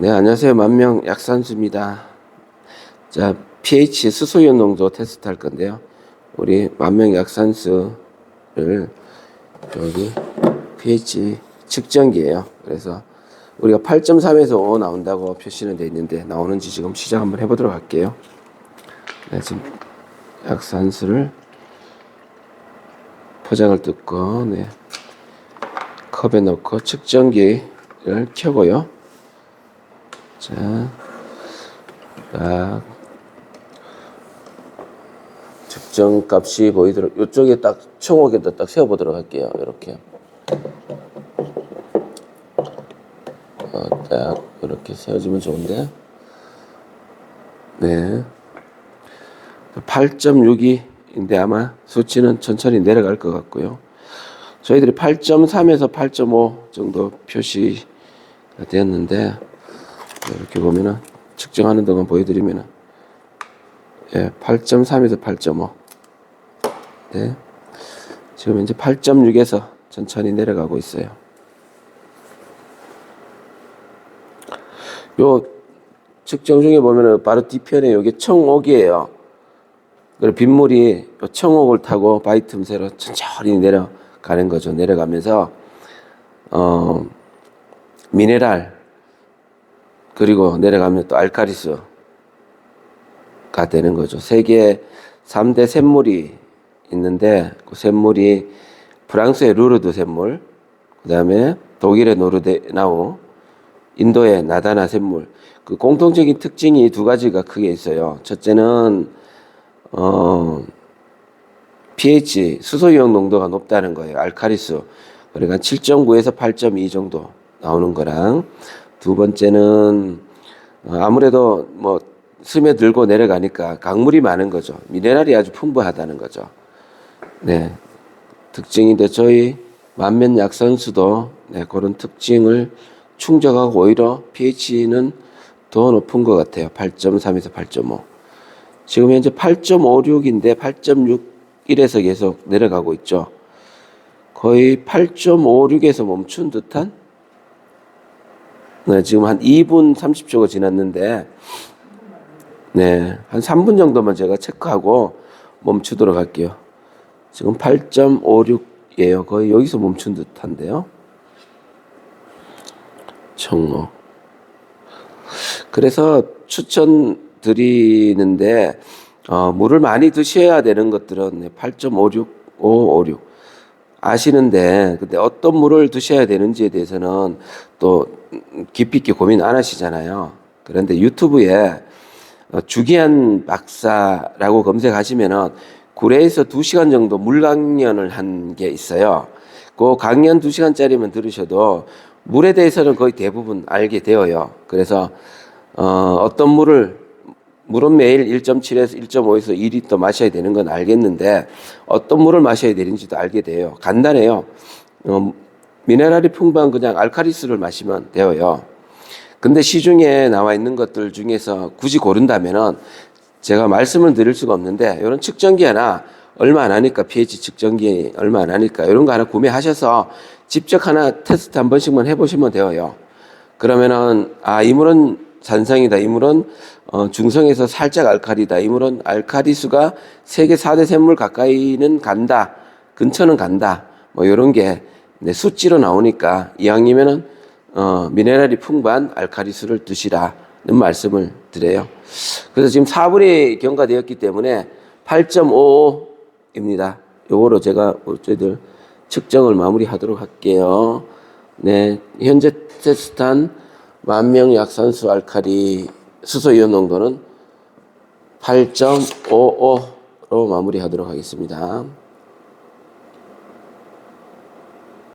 네, 안녕하세요. 만명 약산수입니다. 자, pH 수소이온 농도 테스트 할 건데요. 우리 만명 약산수를 여기 pH 측정기예요. 그래서 우리가 8.3에서 5 나온다고 표시는 돼 있는데 나오는지 지금 시작 한번 해보도록 할게요. 네, 지금 약산수를 포장을 뜯고 네. 컵에 넣고 측정기를 켜고요. 자, 딱 측정 값이 보이도록 이쪽에 딱 총옥에다 딱 세워보도록 할게요. 이렇게. 어, 딱 이렇게 세워지면 좋은데. 네. 8.62인데 아마 수치는 천천히 내려갈 것 같고요. 저희들이 8.3에서 8.5 정도 표시가 되었는데 이렇게 보면은 측정하는 동안 보여드리면은 예, 8.3에서 8.5. 네. 지금 이제 8.6에서 천천히 내려가고 있어요. 요 측정 중에 보면은 바로 뒤편에 여기 청옥이에요. 그리고 빗물이 요 청옥을 타고 바위 틈새로 천천히 내려가는 거죠. 내려가면서 어 미네랄 그리고 내려가면 또 알카리스가 되는 거죠. 세계 3대 샘물이 있는데 그 샘물이 프랑스의 루르드 샘물, 그 다음에 독일의 노르데나우, 인도의 나다나 샘물. 그 공통적인 특징이 두 가지가 크게 있어요. 첫째는 어 pH 수소 이온 농도가 높다는 거예요. 알카리수. 그러니까 7.9에서 8.2 정도 나오는 거랑 두 번째는 어, 아무래도 뭐 스며들고 내려가니까 강물이 많은 거죠. 미네랄이 아주 풍부하다는 거죠. 네. 특징인데 저희 만면 약선수도 네, 그런 특징을 충족하고 오히려 pH는 더 높은 것 같아요. 8.3에서 8.5. 지금 현재 8.56인데 8.61에서 계속 내려가고 있죠. 거의 8.56에서 멈춘 듯한 네, 지금 한 2분 30초가 지났는데, 네, 한 3분 정도만 제가 체크하고 멈추도록 할게요. 지금 8.56이에요. 거의 여기서 멈춘 듯한데요. 청로. 그래서 추천드리는데, 어, 물을 많이 드셔야 되는 것들은 8.56, 556. 아시는데, 근데 어떤 물을 드셔야 되는지에 대해서는 또 깊이 있게 고민 안 하시잖아요. 그런데 유튜브에 어, 주기한 박사라고 검색하시면은 구례에서 두 시간 정도 물 강연을 한 게 있어요. 그 강연 두 시간짜리만 들으셔도 물에 대해서는 거의 대부분 알게 되어요. 그래서 어, 어떤 물을 물은 매일 1.7에서 1.5에서 2리터 마셔야 되는 건 알겠는데 어떤 물을 마셔야 되는지도 알게 돼요. 간단해요. 어, 미네랄이 풍부한 그냥 알카리스를 마시면 되어요. 근데 시중에 나와 있는 것들 중에서 굳이 고른다면은 제가 말씀을 드릴 수가 없는데 이런 측정기 하나 얼마 안 하니까 pH 측정기 얼마 안 하니까 이런 거 하나 구매하셔서 직접 하나 테스트 한 번씩만 해보시면 되어요. 그러면은 아 이 물은 산성이다. 이물은 어, 중성에서 살짝 알칼리다. 이물은 알칼리수가 세계 4대 샘물 가까이는 간다. 근처는 간다. 뭐 이런 게 네, 수치로 나오니까 이왕이면은 어, 미네랄이 풍부한 알칼리수를 드시라는 말씀을 드려요. 그래서 지금 4분이 경과되었기 때문에 8.55입니다. 요거로 제가 저희들 측정을 마무리하도록 할게요. 네, 현재 테스트한 만명 약산수 알칼리 수소 이온 농도는 8.55로 마무리하도록 하겠습니다.